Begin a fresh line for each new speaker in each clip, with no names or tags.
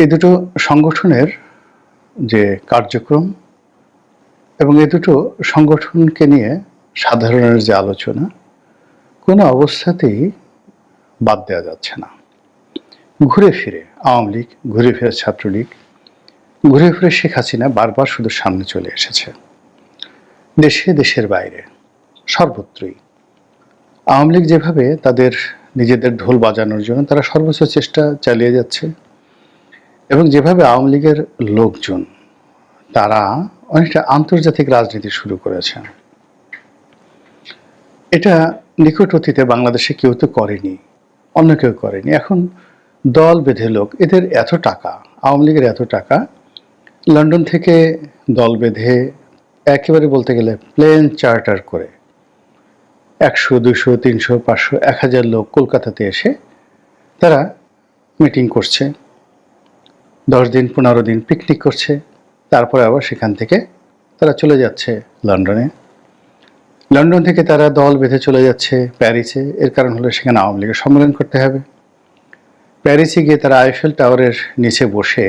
এই দুটো সংগঠনের যে কার্যক্রম এবং এ দুটো সংগঠনকে নিয়ে সাধারণের যে আলোচনা, কোনো অবস্থাতেই বাদ দেওয়া যাচ্ছে না। ঘুরে ফিরে, আওয়ামী লীগ, ঘুরে ফিরে ছাত্রলীগ, ঘুরে ফিরে শেখ হাসিনা বারবার শুধু সামনে চলে এসেছে। দেশে, দেশের বাইরে, সর্বত্রই। আওয়ামী লীগ যেভাবে তাদের নিজেদের ঢোল বাজানোর জন্য তারা সর্বোচ্চ চেষ্টা চালিয়ে যাচ্ছে এবং যেভাবে আওয়ামী লীগের লোকজন, তারা অনেকটা আন্তর্জাতিক রাজনীতি শুরু করেছে। এটা নিকট অতীতে বাংলাদেশে কেউ তো করেনি, অন্য কেউ করেনি। এখন দল বেঁধে লোক, এদের এত টাকা, আওয়ামী লীগের এত টাকা, লন্ডন থেকে দল বেঁধে একেবারে বলতে গেলে প্লেন চার্টার করে একশো, দুশো, তিনশো, পাঁচশো, এক হাজার লোক কলকাতাতে এসে তারা মিটিং করছে। দশ দিন, পনেরো দিন পিকনিক করছে। তারপরে আবার সেখান থেকে তারা চলে যাচ্ছে লন্ডনে। লন্ডন থেকে তারা দল বেঁধে চলে যাচ্ছে প্যারিসে। এর কারণ হলো সেখানে আওয়ামী লীগের সম্মেলন করতে হবে। প্যারিসে গিয়ে তারা আইফেল টাওয়ারের নিচে বসে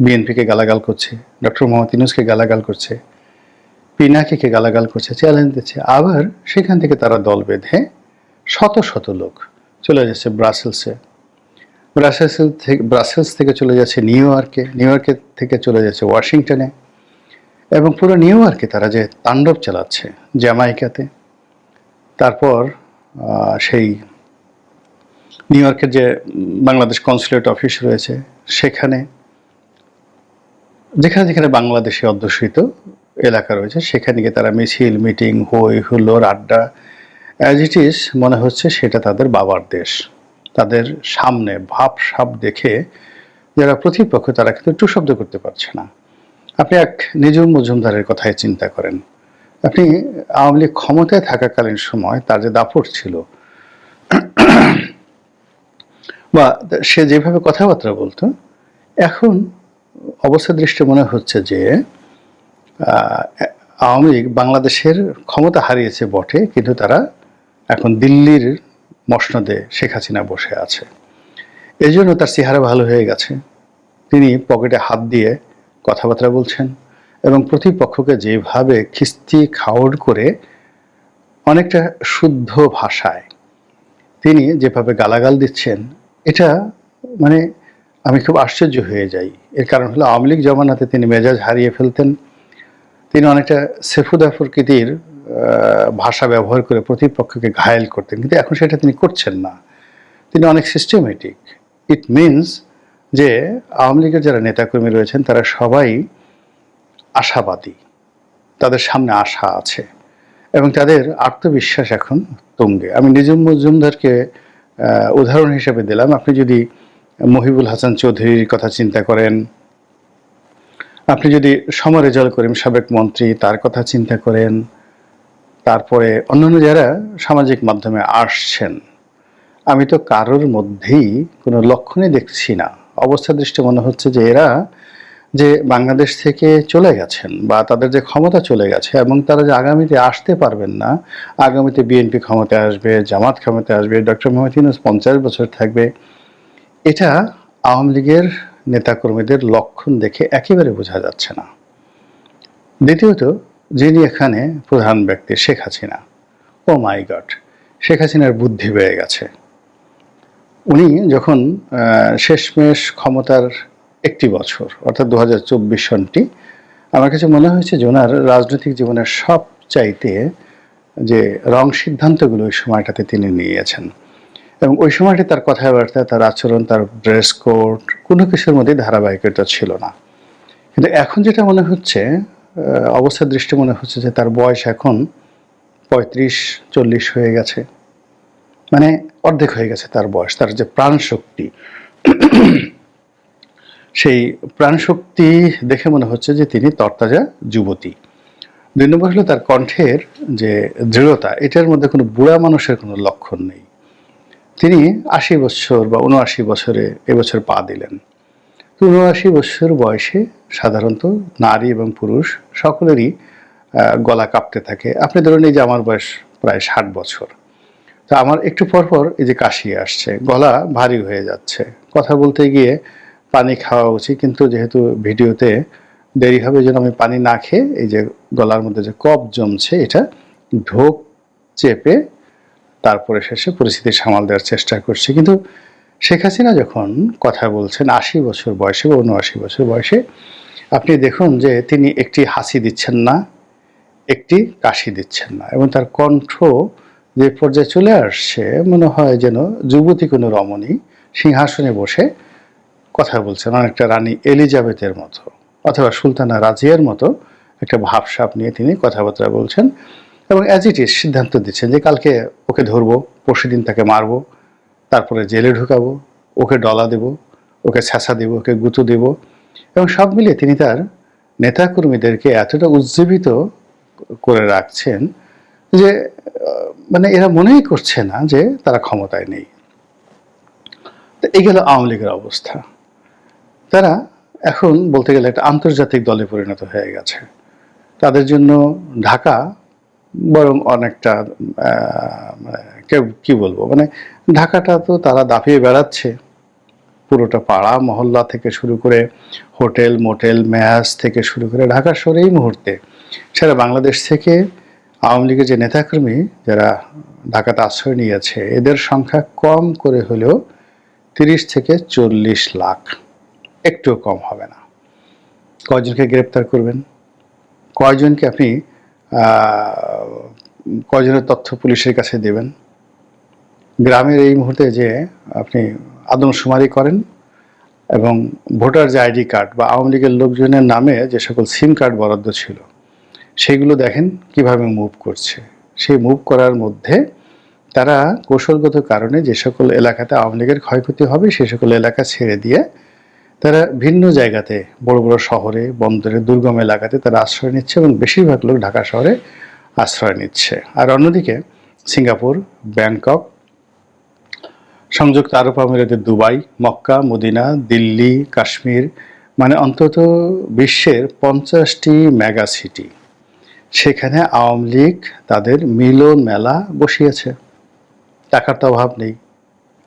বিএনপিকে গালাগাল করছে, ডক্টর মোহাম্মদ ইনুসকে গালাগাল করছে, পিনাকিকে গালাগাল করছে চ্যালেঞ্জ দিচ্ছে। আবার সেখান থেকে তারা দল বেঁধে শত শত লোক চলে যাচ্ছে ব্রাসেলসে। ব্রাসেলস থেকে ব্রাসেলস থেকে চলে যাচ্ছে নিউ ইয়র্কে নিউ ইয়র্কে থেকে চলে যাচ্ছে ওয়াশিংটনে এবং পুরো নিউ ইয়র্কে তারা যে তাণ্ডব চালাচ্ছে জ্যামাইকাতে। তারপর সেই নিউ ইয়র্কের যে বাংলাদেশ কনসুলেট অফিস রয়েছে, সেখানে যেখানে যেখানে বাংলাদেশে অধ্যুষিত এলাকা রয়েছে, সেখানে গিয়ে তারা মিছিল, মিটিং হই হুল্লোড়, আড্ডা অ্যাজ ইট ইজ মনে হচ্ছে সেটা তাদের বাবার দেশ। তাদের সামনে ভাব সাপ দেখে যারা প্রতিপক্ষ, তারা কিন্তু টু শব্দ করতে পারছে না। আপনি এক নিজুম মজুমদারের কথাই চিন্তা করেন। আপনি আওয়ামী লীগ ক্ষমতায় থাকাকালীন সময় তার যে দাপট ছিল, বা সে যেভাবে কথাবার্তা বলতো, এখন অবস্থা দৃষ্টি মনে হচ্ছে যে আওয়ামী লীগ বাংলাদেশের ক্ষমতা হারিয়েছে বটে, কিন্তু তারা এখন দিল্লির মসনদে শেখ হাসিনা বসে আছে। এই জন্য তার চেহারা ভালো হয়ে গেছে। তিনি পকেটে হাত দিয়ে কথাবার্তা বলছেন এবং প্রতিপক্ষকে যেভাবে খিস্তি খাওয়ার করে অনেকটা শুদ্ধ ভাষায় তিনি যেভাবে গালাগাল দিচ্ছেন, এটা মানে আমি খুব আশ্চর্য হয়ে যাই। এর কারণ হলো আওয়ামী লীগ জমানাতে তিনি মেজাজ হারিয়ে ফেলতেন। তিনি অনেকটা সেফুদা প্রকৃতির ভাষা ব্যবহার করে প্রতিপক্ষকে ঘায়েল করতেন। কিন্তু এখন সেটা তিনি করছেন না। তিনি অনেক সিস্টেমেটিক ইট মিনস যে আওয়ামী লীগের যারা নেতাকর্মী রয়েছেন, তারা সবাই আশাবাদী। তাদের সামনে আশা আছে। এবং তাদের আত্মবিশ্বাস এখন তুঙ্গে। আমি নিজুম মজুমদারকে উদাহরণ হিসেবে দিলাম। আপনি যদি মহিবুল হাসান চৌধুরীর কথা চিন্তা করেন, আপনি যদি সমর রেজাল করিম সাবেক মন্ত্রী তার কথা চিন্তা করেন তারপরে অন্যান্য যারা সামাজিক মাধ্যমে আসছেন, আমি তো কারোর মধ্যেই কোনো লক্ষণই দেখছি না। অবস্থা দৃষ্টি মনে হচ্ছে যে এরা যে বাংলাদেশ থেকে চলে গেছেন বা তাদের যে ক্ষমতা চলে গেছে এবং তারা যে আগামীতে আসতে পারবেন না, আগামীতে বিএনপি ক্ষমতায় আসবে, জামাত ক্ষমতায় আসবে, ডক্টর মোহাম্মদ ইউনুস পঞ্চাশ বছর থাকবে, এটা আওয়ামী লীগের নেতাকর্মীদের লক্ষণ দেখে একেবারে বোঝা যাচ্ছে না। দ্বিতীয়ত যিনি এখানে প্রধান ব্যক্তি Sheikh Hasina. Oh my god, Sheikh হাসিনার বুদ্ধি বেড়ে গেছে। উনি যখন শেষমেশ ক্ষমতার একটি বছর, অর্থাৎ দু হাজার চব্বিশ সনটি, আমার কাছে মনে হয়েছে যে ওনার রাজনৈতিক জীবনের সব চাইতে যে রং সিদ্ধান্তগুলো ওই সময়টাতে তিনি নিয়েছেন। এবং ওই সময়টি তার কথাবার্তা, তার আচরণ, তার ড্রেস কোড, কোনো কিছুর মধ্যে ধারাবাহিকতা ছিল না। কিন্তু এখন যেটা মনে হচ্ছে অবস্থার দৃষ্টি মনে হচ্ছে যে তার বয়স এখন পঁয়ত্রিশ, চল্লিশ হয়ে গেছে। মানে অর্ধেক হয়ে গেছে তার বয়স, তার যে প্রাণ শক্তি সেই প্রাণশক্তি দেখে মনে হচ্ছে যে তিনি তরতাজা যুবতী। দুই নম্বর হলো তার কণ্ঠের যে দৃঢ়তা, এটার মধ্যে কোনো বুড়া মানুষের কোনো লক্ষণ নেই। তিনি আশি বছর বা উনআশি বছরে এবছর পা দিলেন। উনআশি বছর বয়সে সাধারণত নারী এবং পুরুষ সকলেরই গলা কাঁপতে থাকে। আপনি ধরুন এই যে আমার বয়স প্রায় ষাট বছর। তা আমার একটু পর পর এই যে কাশি আসছে, গলা ভারী হয়ে যাচ্ছে। কথা বলতে গিয়ে পানি খাওয়া উচিত, কিন্তু যেহেতু ভিডিওতে দেরি হবে যেন আমি পানি না খেয়ে এই যে গলার মধ্যে যে কফ জমছে, এটা ঢোক চেপে তারপরে শেষে পরিস্থিতি সামাল দেওয়ার চেষ্টা করছি। কিন্তু শেখ হাসিনা যখন কথা বলছেন, আশি বছর বয়সে বা উনআশি বছর বয়সে, আপনি দেখুন যে তিনি একটি হাসি দিচ্ছেন না, একটি কাশি দিচ্ছেন না এবং তার কণ্ঠ যে পর্যায়ে চলে আসছে, মনে হয় যেন যুবতী কোনো রমণী সিংহাসনে বসে কথা বলছেন, অনেকটা রানী এলিজাবেথের মতো অথবা সুলতানা রাজিয়ার মতো একটা ভাবসাপ নিয়ে তিনি কথাবার্তা বলছেন এবং অ্যাজ ইট ইজ সিদ্ধান্ত দিচ্ছেন যে কালকে ওকে ধরবো পরশু দিন তাকে মারবো। তারপরে জেলে ঢুকাবো, ওকে ডলা দেব, ওকে ছ্যাঁচা দেব, ওকে গুঁতো দেব এবং সব মিলিয়ে তিনি তার নেতাকর্মীদেরকে এতটা উজ্জীবিত করে রাখছেন যে মানে এরা মনেই করছে না যে তারা ক্ষমতায় নেই। তো এই গেল আওয়ামী লীগের অবস্থা। তারা এখন বলতে গেলে একটা আন্তর্জাতিক দলে পরিণত হয়ে গেছে। তাদের জন্য ঢাকা বরং অনেকটা মানে কে- কি বলব মানে ঢাকাটা তো তারা দাপিয়ে বেড়াচ্ছে। পুরোটা পাড়া, মহল্লা থেকে শুরু করে হোটেল, মোটেল ম্যাচ থেকে শুরু করে ঢাকা শহরে এই মুহূর্তে। সারা বাংলাদেশ থেকে আওয়ামী লীগের যে নেতাকর্মী যারা ঢাকাতে আশ্রয় নিয়েছে, এদের সংখ্যা কম করে হলেও তিরিশ থেকে চল্লিশ লাখ। একটুও কম হবে না। কয়জনকে গ্রেপ্তার করবেন? কয়জনকে আপনি কয়জনের তথ্য পুলিশের কাছে দেবেন? গ্রামের এই মুহূর্তে যে আপনি আদমশুমারি করেন এবং ভোটার যে আইডি কার্ড বা আওয়ামী লীগের লোকজনের নামে যে সকল সিম কার্ড বরাদ্দ ছিল, সেগুলো দেখেন কীভাবে মুভ করছে। সেই মুভ করার মধ্যে তারা কৌশলগত কারণে যে সকল এলাকাতে আওয়ামী লীগের ক্ষয়ক্ষতি হবে সেই সকল এলাকা ছেড়ে দিয়ে তারা ভিন্ন জায়গাতে, বড় বড় শহরে, বন্দরে, দুর্গম এলাকাতে তারা আশ্রয় নিচ্ছে এবং বেশিরভাগ লোক ঢাকা শহরে আশ্রয় নিচ্ছে। আর অন্যদিকে সিঙ্গাপুর, ব্যাংকক সংযুক্ত আরব আমিরাতের Dubai, Mecca, Medina, Delhi, Kashmir মানে অন্তত বিশ্বের পঞ্চাশটি মেগা সিটি। সেখানে আওয়ামী লীগ তাদের মিলন মেলা বসিয়েছে। টাকার তো অভাব নেই।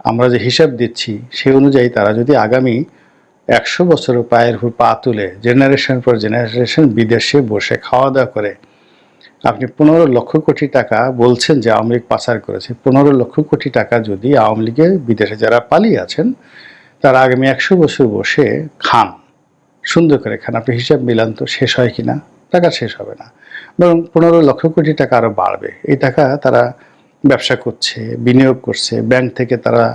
আমরা যে হিসাব দিচ্ছি সেই অনুযায়ী তারা যদি আগামী একশো বছরের পায়ের পা তুলে জেনারেশন পর জেনারেশন বিদেশে বসে খাওয়া দাওয়া করে আপনি পনেরো লক্ষ কোটি টাকা বলছেন যে আওয়ামী লীগ পাচার করেছে। পনেরো লক্ষ কোটি টাকা যদি আওয়ামী লীগের বিদেশে যারা পালিয়ে আছেন, তারা আগামী একশো বছর বসে খান, সুন্দর করে খান। আপনি হিসাব মিলান তো শেষ হয় কিনা টাকা শেষ হবে না। বরং পনেরো লক্ষ কোটি টাকা আরও বাড়বে। এই টাকা তারা ব্যবসা করছে, বিনিয়োগ করছে। ব্যাংক থেকে তারা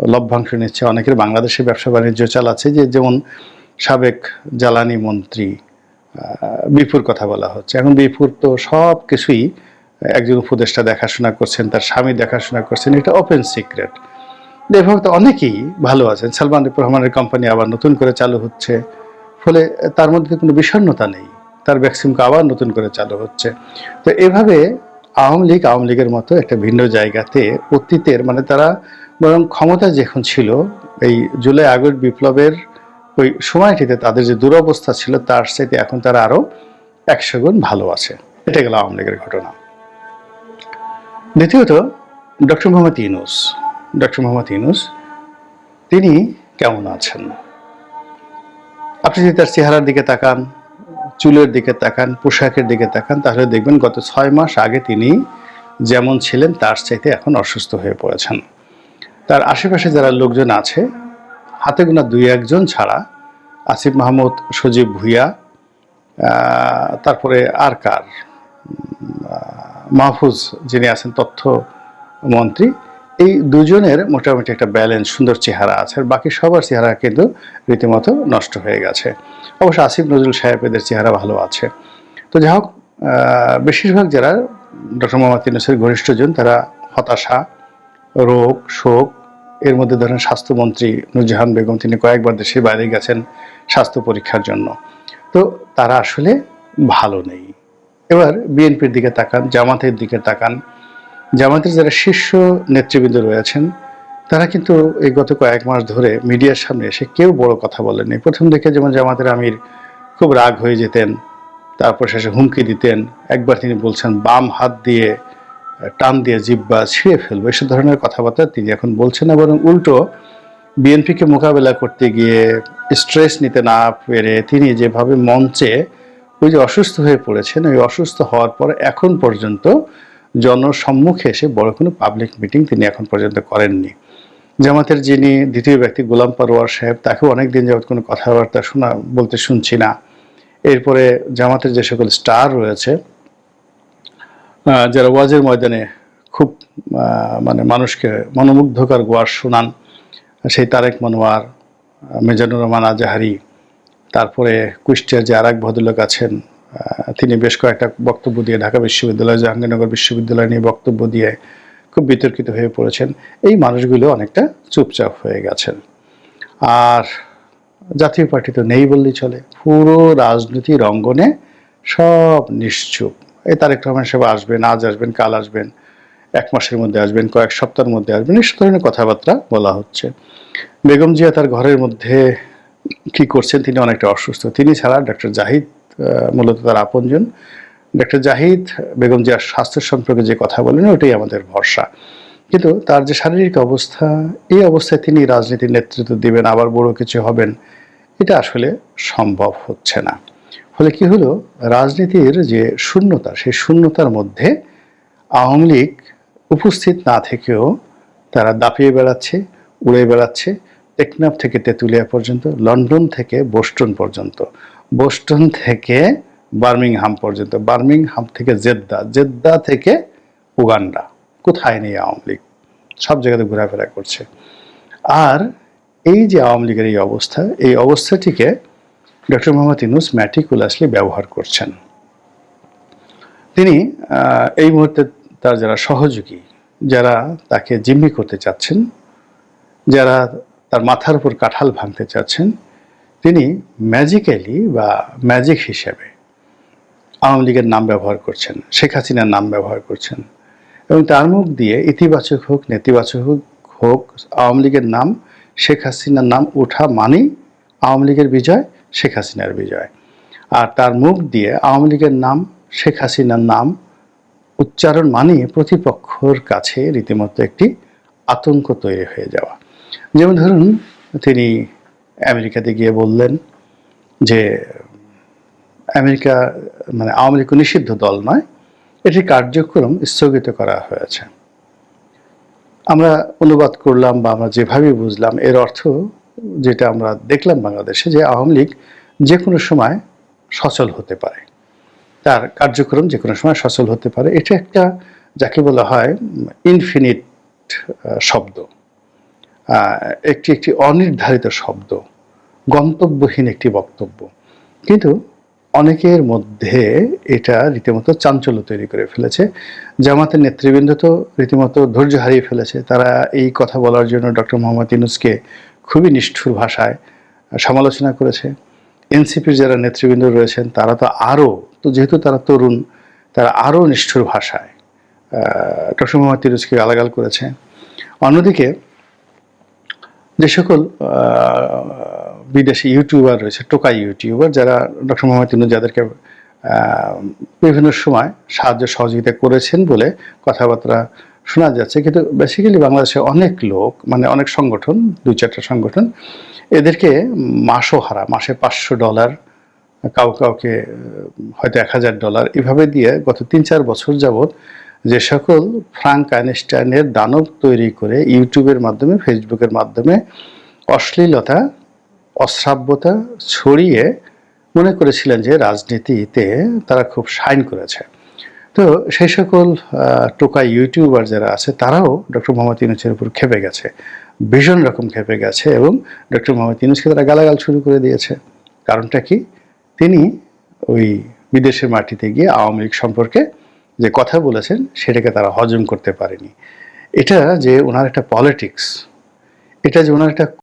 লভ্যাংশ নিচ্ছে। অনেকের বাংলাদেশে ব্যবসা বাণিজ্য চালাচ্ছে যে যেমন সাবেক জ্বালানি মন্ত্রী বিপুর কথা বলা হচ্ছে। এখন বিপুর তো সব কিছুই একজন উপদেষ্টা দেখাশোনা করছেন, তার স্বামী দেখাশোনা করছেন, এটা ওপেন সিক্রেট এভাবে তো অনেকেই ভালো আছেন। সালমান রহমানের কোম্পানি আবার নতুন করে চালু হচ্ছে। ফলে তার মধ্যে কোনো বিষণ্ণতা নেই। তার ভ্যাকসিনকে আবার নতুন করে চালু হচ্ছে। তো এভাবে আওয়ামী লীগ আওয়ামী লীগের মতো একটা ভিন্ন জায়গাতে অতীতের মানে তারা বরং ক্ষমতা যখন ছিল, এই জুলাই আগস্ট বিপ্লবের ওই সময়টিতে তাদের যে দুরবস্থা ছিল, তার সাথে এখন তারা আরও একশো গুণ ভালো আছে। এটা গেল আওয়ামী লীগের ঘটনা। দ্বিতীয়ত, ডক্টর মোহাম্মদ ইউনুস। ডক্টর মোহাম্মদ ইউনুস, তিনি কেমন আছেন? আপনি যদি তার চেহারার দিকে তাকান, চুলের দিকে তাকান, পোশাকের দিকে তাকান, তাহলে দেখবেন গত ছয় মাস আগে তিনি যেমন ছিলেন, তার চাইতে এখন অসুস্থ হয়ে পড়েছেন। তার আশেপাশে যারা লোকজন আছে হাতে গোনা দুই একজন ছাড়া, আসিফ মাহমুদ, সজীব ভুইয়া তারপরে আর কার? মাহফুজ যিনি আছেন তথ্য মন্ত্রী, এই দুজনের মোটামুটি একটা ব্যালেন্স সুন্দর চেহারা আছে, আর বাকি সবার চেহারা কিন্তু রীতিমতো নষ্ট হয়ে গেছে। অবশ্য আসিফ নজরুল সাহেব এদের চেহারা ভালো আছে। তো যাই হোক বেশিরভাগ যারা ডক্টর মোহাম্মদ ইউনুসের ঘনিষ্ঠজন, তারা হতাশা, রোগ, শোক এর মধ্যে ধরেন স্বাস্থ্যমন্ত্রী নুরজাহান বেগম, তিনি কয়েকবার দেশে বাইরে গেছেন স্বাস্থ্য পরীক্ষার জন্য। তো তারা আসলে ভালো নেই। এবার বিএনপির দিকে তাকান, জামাতের দিকে তাকান। জামাতের যারা শীর্ষ নেতৃবৃন্দ রয়েছেন, তারা কিন্তু এই গত কয়েক মাস ধরে মিডিয়ার সামনে এসে কেউ বড় কথা বলেননি। প্রথম দিকে যেমন জামাতের আমির খুব রাগ হয়ে যেতেন, তারপর শেষে হুমকি দিতেন। একবার তিনি বলছেন, বাম হাত দিয়ে টান দিয়ে জিব্বা ছিঁড়ে ফেলব। এসব ধরনের কথাবার্তা তিনি এখন বলছেন না, বরং উল্টো বিএনপিকে মোকাবেলা করতে গিয়ে স্ট্রেস নিতে না পেরে তিনি যেভাবে মঞ্চে ওই যে অসুস্থ হয়ে পড়েছেন, ওই অসুস্থ হওয়ার পর এখন পর্যন্ত জনসম্মুখে এসে বড় কোনো পাবলিক মিটিং তিনি এখন পর্যন্ত করেননি। জামাতের যিনি দ্বিতীয় ব্যক্তি গোলাম পারোয়ার সাহেব, তাকেও অনেক দিন যাবত কোনো কথাবার্তা শোনা, বলতে শুনছি না। এরপরে জামাতের যে সকল স্টার রয়েছে যারা ওয়াজের ময়দানে খুব মানে মানুষকে মনোমুগ্ধকর গোয়ার শোনান, সেই তারেক মনোয়ার, মিজানুর রহমান আজাহারি, তারপরে কুষ্টিয়ার যে আর এক ভদ্রলোক আছেন তিনি বেশ কয়েকটা বক্তব্য দিয়ে ঢাকা বিশ্ববিদ্যালয়, জাহাঙ্গীরনগর বিশ্ববিদ্যালয় নিয়ে বক্তব্য দিয়ে খুব বিতর্কিত হয়ে পড়েছেন। এই মানুষগুলো অনেকটা চুপচাপ হয়ে গেছেন। আর জাতীয় পার্টি তো নেই বললেই চলে। পুরো রাজনীতির অঙ্গনে সব নিশ্চুপ। এই তারেক রহমান সাহেব আসবেন, আজ আসবেন, কাল আসবেন, এক মাসের মধ্যে আসবেন, কয়েক সপ্তাহের মধ্যে আসবেন, এই ধরনের কথাবার্তা বলা হচ্ছে। বেগম জিয়া তার ঘরের মধ্যে কি করছেন তিনি অনেকটা অসুস্থ। তিনি ছাড়া ডক্টর জাহিদ মূলত তার আপনজন। ডক্টর জাহিদ, বেগম জিয়ার স্বাস্থ্য সম্পর্কে যে কথা বলেন, ওটাই আমাদের ভরসা। কিন্তু তার যে শারীরিক অবস্থা, এই অবস্থায় তিনি রাজনীতির নেতৃত্ব দিবেন, আবার বড় কিছু হবেন, এটা আসলে সম্ভব হচ্ছে না। ফলে কি হলো? রাজনীতির যে শূন্যতা, সেই শূন্যতার মধ্যে আওয়ামী লীগ উপস্থিত না থেকেও তারা দাপিয়ে বেড়াচ্ছে, উড়ে বেড়াচ্ছে, টেকনাফ থেকে তেঁতুলিয়া পর্যন্ত, লন্ডন থেকে বোস্টন পর্যন্ত। বোস্টন থেকে বার্মিংহাম পর্যন্ত। বার্মিংহাম থেকে জেদ্দা জেদ্দা থেকে উগান্ডা। কোথায় নেই আওয়ামী লীগ? সব জায়গাতে ঘোরাফেরা করছে। আর এই যে আওয়ামী লীগের এই অবস্থা, এই অবস্থাটিকে ডক্টর মোহাম্মদ ইউনুস ম্যাটিকুলাসলি ব্যবহার করছেন। তিনি এই মুহূর্তে তার যারা সহযোগী, যারা তাকে জিম্মি করতে চাচ্ছেন, যারা তার মাথার উপর কাঁঠাল ভাঙতে চাচ্ছেন, তিনি ম্যাজিক্যালি বা ম্যাজিক হিসেবে আওয়ামী লীগের নাম ব্যবহার করছেন, শেখ হাসিনার নাম ব্যবহার করছেন এবং তার মুখ দিয়ে ইতিবাচক হোক, নেতিবাচক হোক হোক, আওয়ামী লীগের নাম, শেখ হাসিনার নাম ওঠা মানেই আওয়ামী লীগের বিজয় শেখ হাসিনার বিজয়। আর তার মুখ দিয়ে আওয়ামী লীগের নাম, শেখ হাসিনার নাম উচ্চারণ মানে প্রতিপক্ষর কাছে রীতিমতো একটি আতঙ্ক তৈরি হয়ে যাওয়া। যেমন ধরুন, তিনি আমেরিকাতে গিয়ে বললেন যে, আমেরিকা মানে আওয়ামী লীগ নিষিদ্ধ দল নয় এটির কার্যক্রম স্থগিত করা হয়েছে। আমরা অনুবাদ করলাম বা আমরা যেভাবে বুঝলাম, এর অর্থ যেটা আমরা দেখলাম বাংলাদেশে যে আওয়ামী লীগ যে কোনো সময় সচল হতে পারে। তার কার্যক্রম যে কোনো সময় সচল হতে পারে। এটা একটা যাকে বলা হয় ইনফিনিট শব্দ। একটি একটি অনির্ধারিত শব্দ। গন্তব্যহীন একটি বক্তব্য। কিন্তু অনেকের মধ্যে এটা রীতিমতো চাঞ্চল্য তৈরি করে ফেলেছে। জামাতের নেতৃবৃন্দ তো রীতিমতো ধৈর্য হারিয়ে ফেলেছে। তারা এই কথা বলার জন্য ডক্টর মোহাম্মদ ইউনুসকে খুবই নিষ্ঠুর ভাষায় সমালোচনা করেছে। এনসিপির যারা নেতৃবৃন্দ রয়েছেন, তারা তো আরও, তো যেহেতু তারা তরুণ, তারা আরও নিষ্ঠুর ভাষায় ডক্টর মোহাম্মদ ইউনুসকে গালাগাল করেছে। অন্যদিকে যে সকল বিদেশি ইউটিউবার রয়েছে, টোকাই ইউটিউবার, যারা ডক্টর মোহাম্মদ ইউনুস যাদেরকে বিভিন্ন সময় সাহায্য সহযোগিতা করেছেন বলে কথাবার্তা শোনা যাচ্ছে, কিন্তু বেসিক্যালি বাংলাদেশে অনেক লোক মানে অনেক সংগঠন, দুই চারটা সংগঠন, এদেরকে মাসও হারা, মাসে পাঁচশো ডলার, কাউ কাউকে, হয়তো এক হাজার ডলার, এভাবে দিয়ে গত তিন চার বছর যাবৎ যে সকল ফ্রাঙ্ক আইনস্টাইনের দানব তৈরি করে ইউটিউবের মাধ্যমে ফেসবুকের মাধ্যমে অশ্লীলতা, অশ্রাব্যতা ছড়িয়ে মনে করেছিলেন যে রাজনীতিতে তারা খুব সাইন করেছে। তো সেই সকল টোকা ইউটিউবার যারা আছে, তারাও ডক্টর মোহাম্মদ ইউনুসের উপর খেপে গেছে। ভীষণ রকম খেপে গেছে এবং ডক্টর মোহাম্মদ ইউনুসকে তারা গালাগাল শুরু করে দিয়েছে। কারণটা কি? তিনি ওই বিদেশের মাটিতে গিয়ে আওয়ামী লীগ সম্পর্কে যে কথা বলেছেন, সেটাকে তারা হজম করতে পারেনি। এটা যে ওনার একটা পলিটিক্স, এটা যে ওনার একটা